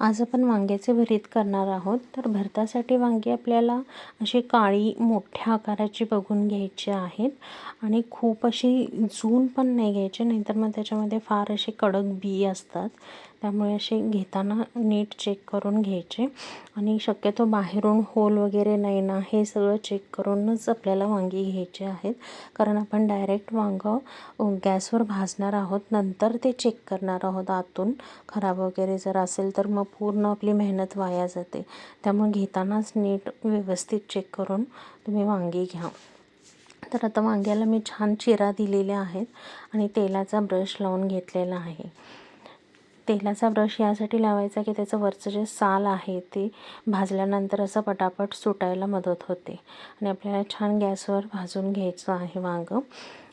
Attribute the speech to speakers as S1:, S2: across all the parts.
S1: आज आपण वांग्याचे भरीत करणार आहोत. तर भरतासाठी वांगी आपल्याला अशी काळी मोठ्या आकाराची बघून घ्यायची आहेत. आणि खूप अशी जून पण नाही घ्यायची नाहीतर मग त्याच्यामध्ये फार असे कडक बी असतात. त्यामुळे असे घेताना नीट चेक करून घ्यायचे. आणि शक्यतो बाहेरून होल वगैरे नाही ना हे सगळं चेक करूनच आपल्याला वांगी घ्यायचे आहेत. कारण आपण डायरेक्ट वांगं गॅसवर भाजणार आहोत नंतर ते चेक करणार आहोत आतून. खराब वगैरे जर असेल तर मग पूर्ण आपली मेहनत वाया जाते. त्यामुळे घेतानाच नीट व्यवस्थित चेक करून तुम्ही वांगी घ्या. तर आता वांग्याला मी छान चिरा दिलेल्या आहेत. आणि तेलाचा ब्रश लावून घेतलेला आहे. तेलाचा ब्रश यासाठी लावायचा की त्याचं वरचं जे साल आहे ते भाजल्यानंतर असं पटापट सुटायला मदत होते. आणि आपल्याला छान गॅसवर भाजून घ्यायचं आहे वांगं.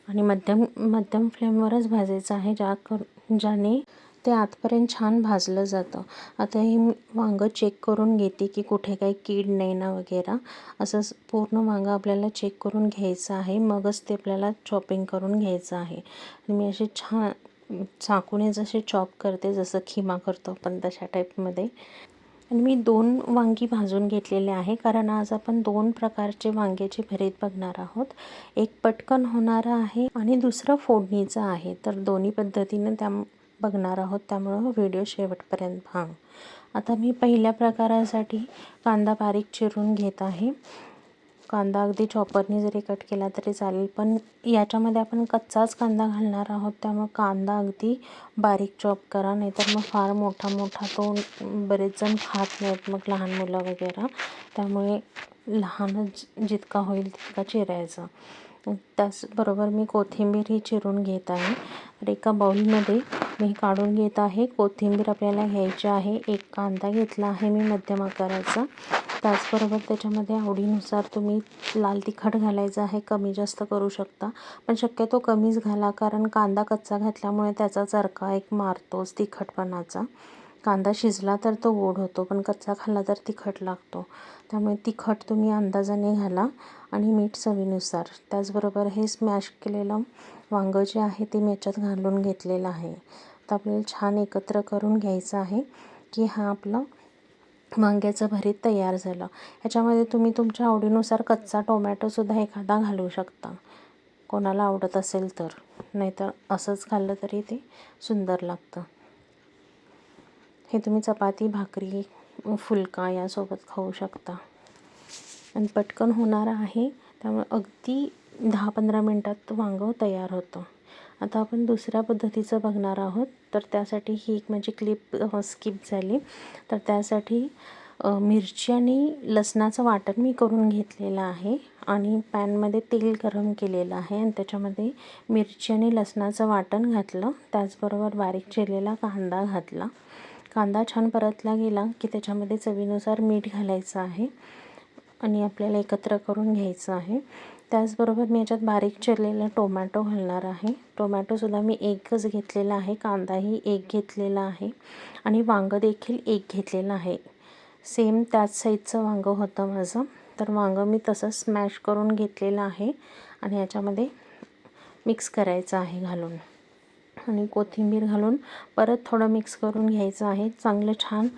S1: आणि मध्यम मध्यम फ्लेमवरच भाजायचं आहे ज्या ज्याने ते आतपर्यंत छान भाजलं जातं. आता हे वांगं चेक करून घेते की कुठे काही कीड नाही ना वगैरे. असं पूर्ण वांगं आपल्याला चेक करून घ्यायचं आहे. मगच ते आपल्याला चॉपिंग करून घ्यायचं आहे. आणि मी असे छान चाकूने जसे चॉप करते जसं खिमा करतो आपण तशा टाईपमध्ये आणि मी दोन वांगी भाजून घेतलेले आहे कारण आज आपण दोन प्रकारचे वांग्याचे भरीत बघणार आहोत. एक पटकन होणारं आहे आणि दुसरं फोडणीचं आहे. तर दोन्ही पद्धतीनं त्या बघणार आहोत त्यामुळं व्हिडिओ शेवटपर्यंत पहा. आता मी पहिल्या प्रकारासाठी कांदा बारीक चिरून घेत आहे. कांदा अगदी चॉपरने जरी कट केला तरी चालेल. पण याच्यामध्ये आपण कच्चाच कांदा घालणार आहोत. त्यामुळे कांदा अगदी बारीक चॉप करा. नाहीतर मग फार मोठा मोठा तो बरेच जण खात नाहीत मग लहान मुलं वगैरे. त्यामुळे लहानच जितका होईल तितका चिरायचा. त्याचबरोबर मी कोथिंबीरही चिरून घेत आहे. तर एका बाउलमध्ये मी काढून घेत आहे. कोथिंबीर आपल्याला घ्यायची आहे. एक कांदा घेतला आहे मी मध्यम आकाराचा. त्याचबरोबर त्याच्यामध्ये आवडीनुसार तुम्ही लाल तिखट घालायचं आहे कमी जास्त करू शकता. पण शक्यतो कमीच घाला कारण कांदा कच्चा घातल्यामुळे त्याचा चरका एक मारतोच तिखटपणाचा. कांदा शिजला तर तो गोड होतो पण कच्चा खाल्ला तर तिखट लागतो. त्यामुळे तिखट तुम्ही अंदाजाने घाला आणि मीठ चवीनुसार. त्याचबरोबर हे स्मॅश केलेलं वांगं जे आहे ते मी याच्यात घालून घेतलेलं आहे. तर आपल्याला छान एकत्र करून घ्यायचं आहे की हा आपला वांग्याचं भरीत तयार झालं. ह्याच्यामध्ये तुम्ही तुमच्या आवडीनुसार कच्चा टोमॅटोसुद्धा एखादा घालू शकता. कोणाला आवडत असेल तर. नाहीतर असंच खाल्लं तरी ते सुंदर लागतं. हे तुम्ही चपाती भाकरी फुलका यासोबत खाऊ शकता. आणि पटकन होणारं आहे. त्यामुळे अगदी दहा पंधरा मिनटात वांगं तयार होतं. आता आपण दुसऱ्या पद्धतीचं बघणार आहोत. तर त्यासाठी ही एक माझी क्लिप स्किप झाली. तर त्यासाठी मिरची आणि लसणाचं वाटण मी करून घेतलेलं आहे आणि पॅनमध्ये तेल गरम केलेलं आहे आणि त्याच्यामध्ये मिरची आणि लसणाचं वाटण घातलं. त्याचबरोबर बारीक चिरलेला कांदा घातला. कांदा छान परतला गेला की त्याच्यामध्ये चवीनुसार मीठ घालायचं आहे आणि आपल्याला एकत्र करून घ्यायचं आहे. त्याचबरोबर मी याच्यात बारीक चिरलेला टोमॅटो घालणार आहे. टोमॅटोसुद्धा मी एकच घेतलेला आहे. कांदाही एक घेतलेला आहे. आणि वांगं देखील एक घेतलेलं आहे. सेम त्याच साईजचं वांगं होतं माझं. तर वांगं मी तसं स्मॅश करून घेतलेलं आहे. आणि याच्यामध्ये मिक्स करायचं आहे घालून. आणि कोथिंबीर घालून परत थोडं मिक्स करून घ्यायचं आहे. चांगलं छान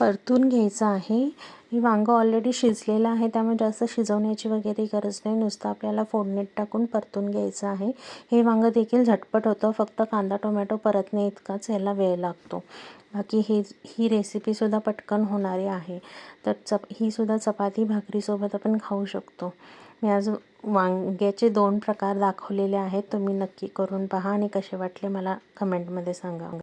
S1: परतून घ्यायचं आहे. ही वांगं ऑलरेडी शिजलेलं आहे त्यामुळे जास्त शिजवण्याची वगैरे गरज नाही. नुसतं आपल्याला फोडणीत टाकून परतून घ्यायचं आहे. हे वांगं देखील झटपट होतं फक्त कांदा टोमॅटो परतणे इतकाच याला वेळ लागतो. बाकी हे ही रेसिपीसुद्धा पटकन होणारी आहे. तर चप ही सुद्धा चपाती भाकरीसोबत आपण खाऊ शकतो. मी आज वांग्याचे दोन प्रकार दाखवलेले आहेत तुम्ही नक्की करून पहा आणि कसे वाटले मला कमेंटमध्ये सांगा.